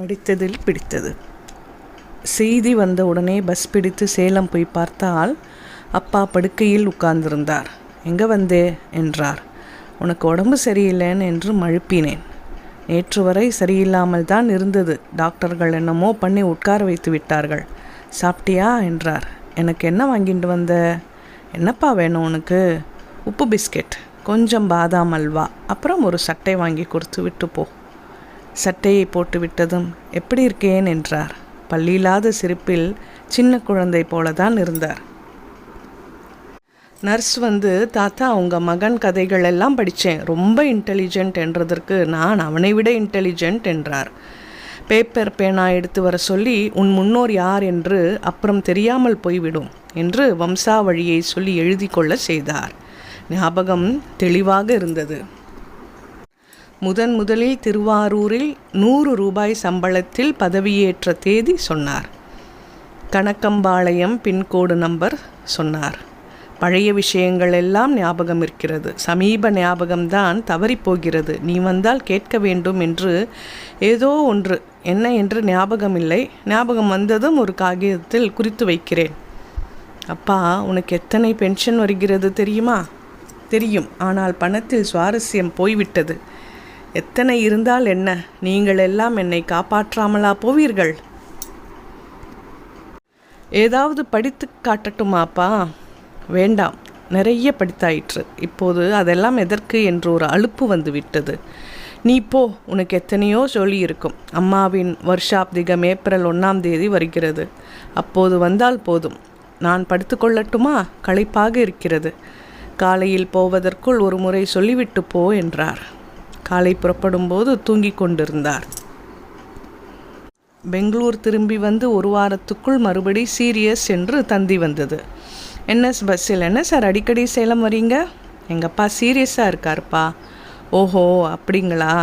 படித்ததில் பிடித்தது. செய்தி வந்த உடனே பஸ் பிடித்து சேலம் போய் பார்த்தால் அப்பா படுக்கையில் உட்கார்ந்திருந்தார். எங்கே வந்தே? என்றார். உனக்கு உடம்பு சரியில்லைன்னு என்று மழுப்பினேன். நேற்று வரை சரியில்லாமல் தான் இருந்தது. டாக்டர்கள் என்னமோ பண்ணி உட்கார வைத்து விட்டார்கள். சாப்பிட்டியா? என்றார். எனக்கு என்ன வாங்கிட்டு வந்த? என்னப்பா வேணும் உனக்கு? உப்பு பிஸ்கெட். கொஞ்சம் பாதாம் அல்வா. அப்புறம் ஒரு சட்டை வாங்கி கொடுத்து விட்டு போ. சட்டையை போட்டுவிட்டதும் எப்படி இருக்கேன்? என்றார். பள்ளியில்லாத சிரிப்பில் சின்ன குழந்தை போலதான் இருந்தார். நர்ஸ் வந்து தாத்தா உங்கள் மகன் கதைகள் எல்லாம் படித்தேன். ரொம்ப இன்டெலிஜென்ட் என்றதற்கு நான் அவனை விட இன்டெலிஜென்ட் என்றார். பேப்பர் பேனா எடுத்து வர சொல்லி உன் முன்னோர் யார்? என்று அப்புறம் தெரியாமல் போய்விடும் என்று வம்சாவழியை சொல்லி எழுதி கொள்ள செய்தார். ஞாபகம் தெளிவாக இருந்தது. முதன் முதலில் திருவாரூரில் நூறு ரூபாய் சம்பளத்தில் பதவியேற்ற தேதி சொன்னார். கணக்கம்பாளையம் பின்கோடு நம்பர் சொன்னார். பழைய விஷயங்கள் எல்லாம் ஞாபகம் இருக்கிறது. சமீப ஞாபகம்தான் தவறிப்போகிறது நீ வந்தால் கேட்க வேண்டும் என்று ஏதோ ஒன்று. என்ன என்று ஞாபகம் இல்லை. ஞாபகம் வந்ததும் ஒரு காகிதத்தில் குறித்து வைக்கிறேன். அப்பா உனக்கு எத்தனை பென்ஷன் வருகிறது தெரியுமா? தெரியும். ஆனால் பணத்தில் சுவாரஸ்யம் போய்விட்டது. எத்தனை இருந்தால் என்ன? நீங்கள் எல்லாம் என்னை காப்பாற்றாமலா போவீர்கள்? ஏதாவது படித்து காட்டட்டுமாப்பா வேண்டாம். நிறைய படித்தாயிற்று. இப்போது அதெல்லாம் எதற்கு என்று ஒரு அலுப்பு வந்து விட்டது நீ போ. உனக்கு எத்தனையோ சொல்லி இருக்கும். அம்மாவின் வருஷாப்திகம் ஏப்ரல் ஒன்றாம் தேதி வருகிறது. அப்போது வந்தால் போதும். நான் படுத்துக்கொள்ளட்டுமா களைப்பாக இருக்கிறது. காலையில் போவதற்குள் ஒரு முறை சொல்லிவிட்டு போ என்றார். காலை புறப்படும்போது தூங்கிக் கொண்டிருந்தார். பெங்களூர் திரும்பி வந்து ஒரு வாரத்துக்குள் மறுபடி சீரியஸ் என்று தந்தி வந்தது. என்எஸ் பஸ்ஸில் என்ன? சார் அடிக்கடி சேலம் வரீங்க? எங்கள் அப்பா சீரியஸாக இருக்காருப்பா. ஓஹோ அப்படிங்களா?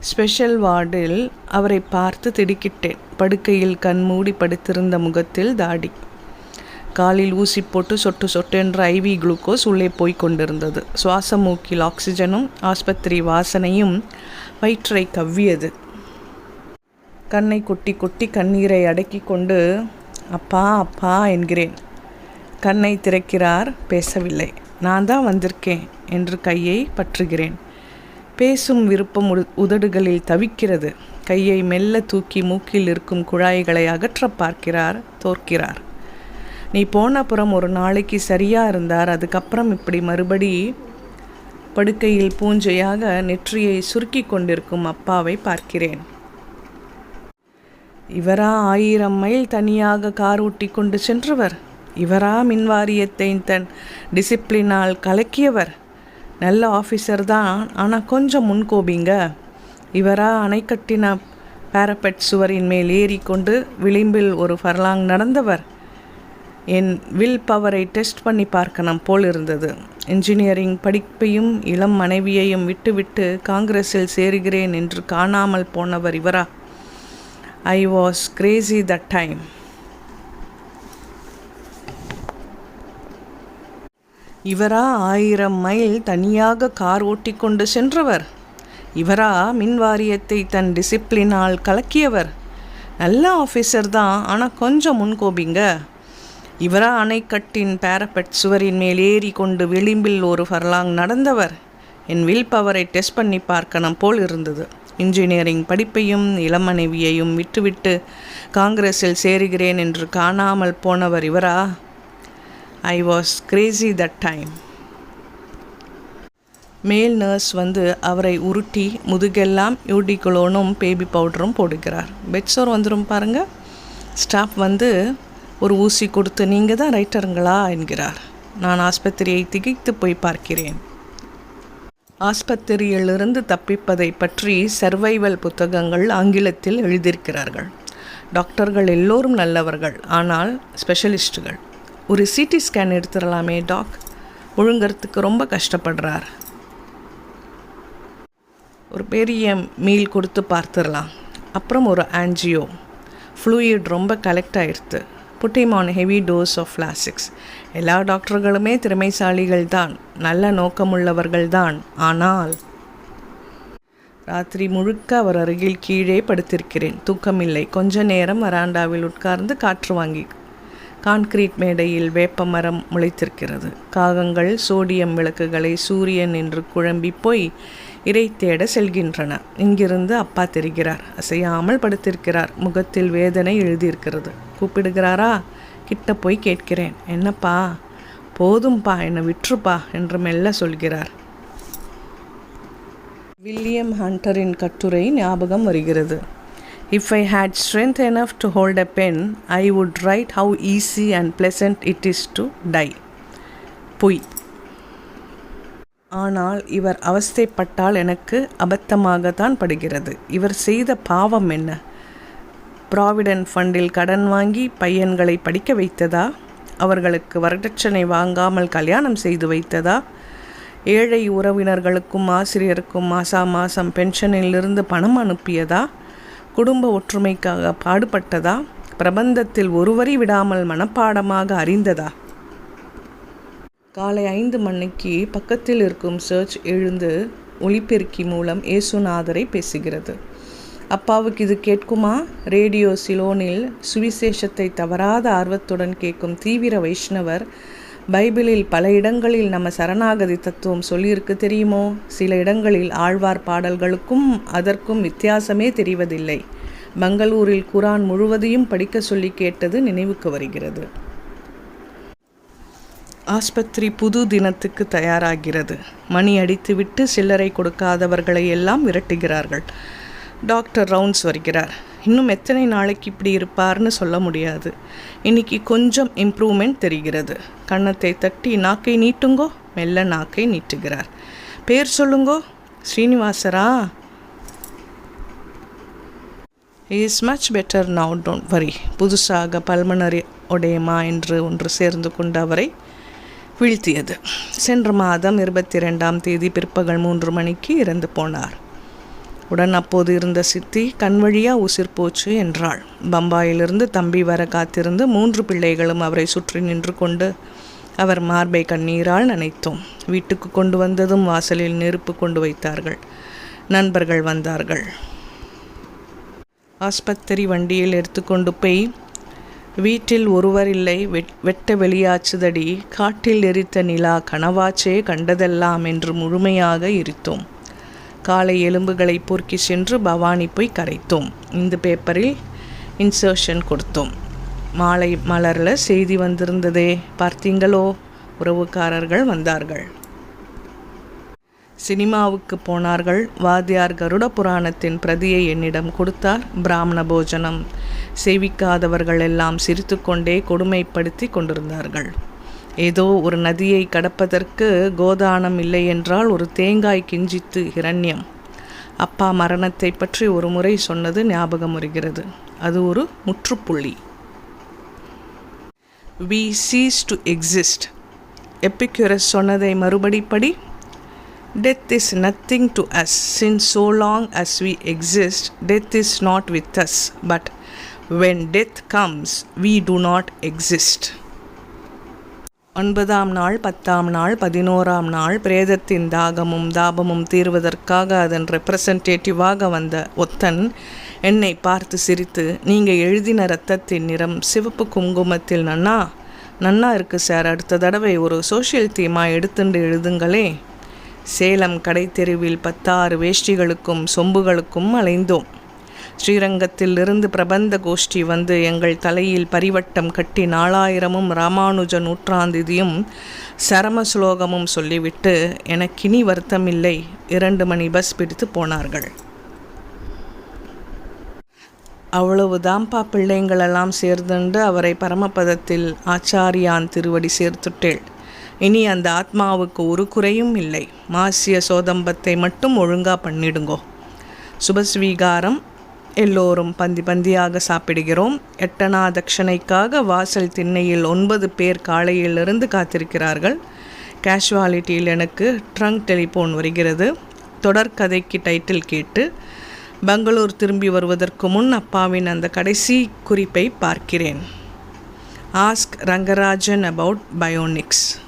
ஸ்பெஷல் வார்டில் அவரை பார்த்து திடுக்கிட்டேன். படுக்கையில் கண் மூடி படுத்திருந்த முகத்தில் தாடி. காலில் ஊசி போட்டு சொட்டு சொட்டு என்ற ஐவி குளுக்கோஸ் உள்ளே போய் கொண்டிருந்தது. சுவாச மூக்கில் ஆக்சிஜனும் ஆஸ்பத்திரி வாசனையும் வயிற்றை கவ்வியது. கண்ணை கொட்டி கொட்டி கண்ணீரை அடக்கி கொண்டு அப்பா அப்பா என்கிறேன். கண்ணை திறக்கிறார் பேசவில்லை. நான் தான் வந்திருக்கேன் என்று கையை பற்றுகிறேன். பேசும் விருப்பம் உதடுகளில் தவிக்கிறது. கையை மெல்ல தூக்கி மூக்கில் இருக்கும் குழாய்களை அகற்ற பார்க்கிறார் தோற்கிறார். நீ போன அப்புறம் ஒரு நாளைக்கு சரியாக இருந்தார். அதுக்கப்புறம் இப்படி மறுபடி படுக்கையில் பூஞ்சையாக நெற்றியை சுருக்கி கொண்டிருக்கும் அப்பாவை பார்க்கிறேன். இவரா ஆயிரம் மைல் தனியாக கார் ஓட்டி கொண்டு சென்றவர். இவரா மின்வாரியத்தை தன் டிசிப்ளினால் கலக்கியவர். நல்ல ஆஃபீஸர் தான் ஆனால் கொஞ்சம் முன்கோபிங்க. இவரா அணை கட்டின பாரபெட் சுவரின் மேல் ஏறிக்கொண்டு விளிம்பில் ஒரு ஃபர்லாங் நடந்தவர். என் வில் பவரை டெஸ்ட் பண்ணி பார்க்கணும் போல் இருந்தது. இன்ஜினியரிங் படிப்பையும் இளம் மனைவியையும் விட்டுவிட்டு காங்கிரஸில் சேருகிறேன் என்று காணாமல் போனவர் இவரா? I was crazy that time இவரா ஆயிரம் மைல் தனியாக கார் ஓட்டிக்கொண்டு சென்றவர். இவரா மின் வாரியத்தை தன் டிசிப்ளினால் கலக்கியவர். நல்ல ஆஃபீஸர் தான் ஆனால் கொஞ்சம் முன்கோபிங்க. இவரா அணைக்கட்டின் பேரபெட் சுவரின் மேல் ஏறி கொண்டு விளிம்பில் ஒரு ஃபர்லாங் நடந்தவர். என் வில் பவரை டெஸ்ட் பண்ணி பார்க்கணும் போல் இருந்தது. இன்ஜினியரிங் படிப்பையும் இளமனைவியையும் விட்டுவிட்டு காங்கிரஸில் சேருகிறேன் என்று காணாமல் போனவர் இவரா? I was crazy that time male nurse வந்து அவரை உருட்டி முதுகெல்லாம் யூடிகுலோனும் பேபி பவுடரும் போடுகிறார். பெட்ஸோர் வந்துடும் பாருங்கள் ஸ்டாஃப் வந்து ஒரு ஊசி கொடுத்து நீங்கள் தான் ரைட்டருங்களா? என்கிறார். நான் ஆஸ்பத்திரியை திகைத்து போய் பார்க்கிறேன். ஆஸ்பத்திரியிலிருந்து தப்பிப்பதை பற்றி சர்வைவல் புத்தகங்கள் ஆங்கிலத்தில் எழுதியிருக்கிறார்கள். டாக்டர்கள் எல்லோரும் நல்லவர்கள் ஆனால் ஸ்பெஷலிஸ்ட்டுகள் ஒரு சிடி ஸ்கேன் எடுத்துடலாமே டாக். முழுங்கிறதுக்கு ரொம்ப கஷ்டப்படுறார். ஒரு பெரிய மீல் கொடுத்து பார்த்துடலாம். அப்புறம் ஒரு ஆன்ஜியோ. ஃப்ளூயிட் ரொம்ப கலெக்ட் ஆயிடுது put him on heavy dose of Lasix எல்லா டாக்டர்களுமே திறமைசாலிகள் தான் நல்ல நோக்கமுள்ளவர்கள் தான் ஆனால் ராத்திரி முழுக்க அவர் அருகில் கீழே படுத்திருக்கிறேன். தூக்கமில்லை. கொஞ்ச நேரம் வராண்டாவில் உட்கார்ந்து காற்று வாங்கி கான்கிரீட் மேடையில் வேப்ப மரம் முளைத்திருக்கிறது. காகங்கள் சோடியம் விளக்குகளை சூரியன் என்று குழம்பி போய் இறை தேட செல்கின்றன. இங்கிருந்து அப்பா தெரிகிறார். அசையாமல் படுத்திருக்கிறார். முகத்தில் வேதனை எழுதியிருக்கிறது. கூப்பிடுகிறாரா? கிட்ட போய் கேட்கிறேன். என்னப்பா? போதும்பா என்னை விற்றுப்பா என்று மெல்ல சொல்கிறார். வில்லியம் ஹண்டரின் கட்டுரை ஞாபகம் வருகிறது. If I had strength enough to hold a pen I would write how easy and pleasant it is to die பொய். ஆனால் இவர் அவஸ்தைப்பட்டால் எனக்கு அபத்தமாகத்தான் படுகிறது. இவர் செய்த பாவம் என்ன? ப்ராவிடன்ட் ஃபண்டில் கடன் வாங்கி பையன்களை படிக்க வைத்ததா? அவர்களுக்கு வரதட்சணை வாங்காமல் கல்யாணம் செய்து வைத்ததா? ஏழை உறவினர்களுக்கும் ஆசிரியருக்கும் மாசா மாசம் பென்ஷனிலிருந்து பணம் அனுப்பியதா? குடும்ப ஒற்றுமைக்காக பாடுபட்டதா? பிரபந்தத்தில் ஒருவரி விடாமல் மனப்பாடமாக அறிந்ததா? காலை ஐந்து மணிக்கு பக்கத்தில் இருக்கும் சர்ச் எழுந்து ஒளிபெருக்கி மூலம் இயேசுநாதரை பேசுகிறது. அப்பாவுக்கு இது கேட்குமா? ரேடியோ சிலோனில் சுவிசேஷத்தை தவறாத ஆர்வத்துடன் கேட்கும் தீவிர வைஷ்ணவர் பைபிளில் பல இடங்களில் நம்ம சரணாகதி தத்துவம் சொல்லியிருக்கு தெரியுமோ? சில இடங்களில் ஆழ்வார் பாடல்களுக்கும் அதற்கும் வித்தியாசமே தெரிவதில்லை. பெங்களூரில் குரான் முழுவதையும் படிக்க சொல்லி கேட்டது நினைவுக்கு வருகிறது. ஆஸ்பத்திரி புது தினத்துக்கு தயாராகிறது. மணி அடித்துவிட்டு சில்லறை கொடுக்காதவர்களை எல்லாம் விரட்டுகிறார்கள். டாக்டர் ரவுண்ட்ஸ் வருகிறார். இன்னும் எத்தனை நாளைக்கு இப்படி இருப்பார்னு சொல்ல முடியாது. இன்னைக்கு கொஞ்சம் இம்ப்ரூவ்மெண்ட் தெரிகிறது. கன்னத்தை தட்டி நாக்கை நீட்டுங்கோ? மெல்ல நாக்கை நீட்டுகிறார். பேர் சொல்லுங்கோ? ஸ்ரீனிவாசரா? Is much better now don't worry புதுசாக பல்மனரி ஒடேமா என்று ஒன்று சேர்ந்து கொண்ட அவரை வீழ்த்தியது. சென்ற மாதம் இருபத்தி ரெண்டாம் தேதி பிற்பகல் மூன்று மணிக்கு இறந்து போனார். உடன் அப்போது இருந்த சித்தி கண்வழியாக உசிர் போச்சு என்றாள். பம்பாயிலிருந்து தம்பி வர காத்திருந்து மூன்று பிள்ளைகளும் அவரை சுற்றி நின்று கொண்டு அவர் மார்பை கண்ணீரால் நினைத்தோம். வீட்டுக்கு கொண்டு வந்ததும் வாசலில் நெருப்பு கொண்டு வைத்தார்கள். நண்பர்கள் வந்தார்கள். ஆஸ்பத்திரி வண்டியில் எடுத்துக்கொண்டு போய் வீட்டில் ஒருவர் இல்லை வெட்ட வெளியாச்சுதடி. காட்டில் எரித்த நிலா கனவாச்சே கண்டதெல்லாம் என்று முழுமையாக இருத்தோம். காலை எலும்புகளை பொறுக்கி சென்று பவானி போய் கரைத்தோம். இந்த பேப்பரில் இன்சர்ஷன் கொடுத்தோம். மாலை மலரில் செய்தி வந்திருந்ததே பார்த்தீங்களோ? உறவுக்காரர்கள் வந்தார்கள். சினிமாவுக்கு போனார்கள். வாத்தியார் கருட புராணத்தின் பிரதியை என்னிடம் கொடுத்தார். பிராமண போஜனம். சேவிக்காதவர்கள் எல்லாம் சிரித்துக்கொண்டே கொடுமைப்படுத்தி கொண்டிருந்தார்கள். ஏதோ ஒரு நதியை கடப்பதற்கு கோதானம் இல்லை என்றால் ஒரு தேங்காய் கிஞ்சித்து ஹிரண்யம். அப்பா மரணத்தை பற்றி ஒரு முறை சொன்னது ஞாபகம் வருகிறது. அது ஒரு முற்றுப்புள்ளி. We cease to exist Epicurus சொன்னதை மறுபடி படி Death is nothing to us, since so long as we exist, death is not with us. But when death comes, we do not exist. ஒன்பதாம் நாள் பத்தாம் நாள் பதினோராம் நாள் பிரேதத்தின் தாகமும் தாபமும் தீர்வதற்காக அதன் ரெப்ரசன்டேட்டிவாக வந்த ஒத்தன் என்னை பார்த்து சிரித்து நீங்கள் எழுதின ரத்தத்தின் நிறம் சிவப்பு குங்குமத்தில் நன்னா நன்னா இருக்குது சார் அடுத்த தடவை ஒரு சோஷியல் தீமா எடுத்துண்டு எழுதுங்களே சேலம் கடைத்தெருவில் பத்தாறு வேஷ்டிகளுக்கும் சொம்புகளுக்கும் அலைந்தோம். ஸ்ரீரங்கத்தில் இருந்து பிரபந்த கோஷ்டி வந்து எங்கள் தலையில் பரிவட்டம் கட்டி நாலாயிரமும் ராமானுஜ நூற்றாந்திதியும் சரம சுலோகமும் சொல்லிவிட்டு எனக்கினி வருத்தமில்லை. இரண்டு மணி பஸ் பிடித்து போனார்கள். அவ்வளவுதான்ப்பா பிள்ளைங்களெல்லாம் சேர்ந்துண்டு அவரை பரமபதத்தில் ஆச்சாரியான் திருவடி சேர்த்துட்டேள். இனி அந்த ஆத்மாவுக்கு ஒரு குறையும் இல்லை. மாசிய சோதம்பத்தை மட்டும் ஒழுங்காக பண்ணிடுங்கோ. சுபஸ்வீகாரம் எல்லோரும் பந்தி பந்தியாக சாப்பிடுகிறோம். எட்டனா தட்சணைக்காக வாசல் திண்ணையில் ஒன்பது பேர் காலையிலிருந்து காத்திருக்கிறார்கள். கேஷுவாலிட்டியில் எனக்கு ட்ரங்க் டெலிஃபோன் வருகிறது. தொடர்கதைக்கு டைட்டில் கேட்டு பெங்களூர் திரும்பி வருவதற்கு முன் அப்பாவின் அந்த கடைசி குறிப்பை பார்க்கிறேன். Ask Rangarajan about Bionics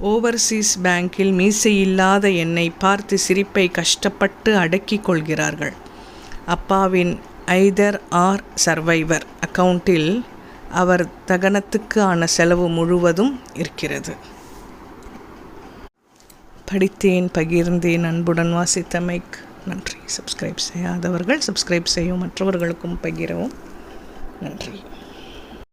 Overseas பேங்கில் மீசையில்லாத என்னை பார்த்து சிரிப்பை கஷ்டப்பட்டு அடக்கிக் கொள்கிறார்கள். அப்பாவின் ஐதர் ஆர் சர்வைவர் அக்கவுண்டில் அவர் தகனத்துக்கு ஆன செலவு முழுவதும் இருக்கிறது. படித்தேன் பகிர்ந்தேன் அன்புடன் வாசித்தமைக்கு நன்றி. சப்ஸ்கிரைப் செய்யாதவர்கள் சப்ஸ்கிரைப் செய்யும் மற்றவர்களுக்கும் பகிரவும். நன்றி.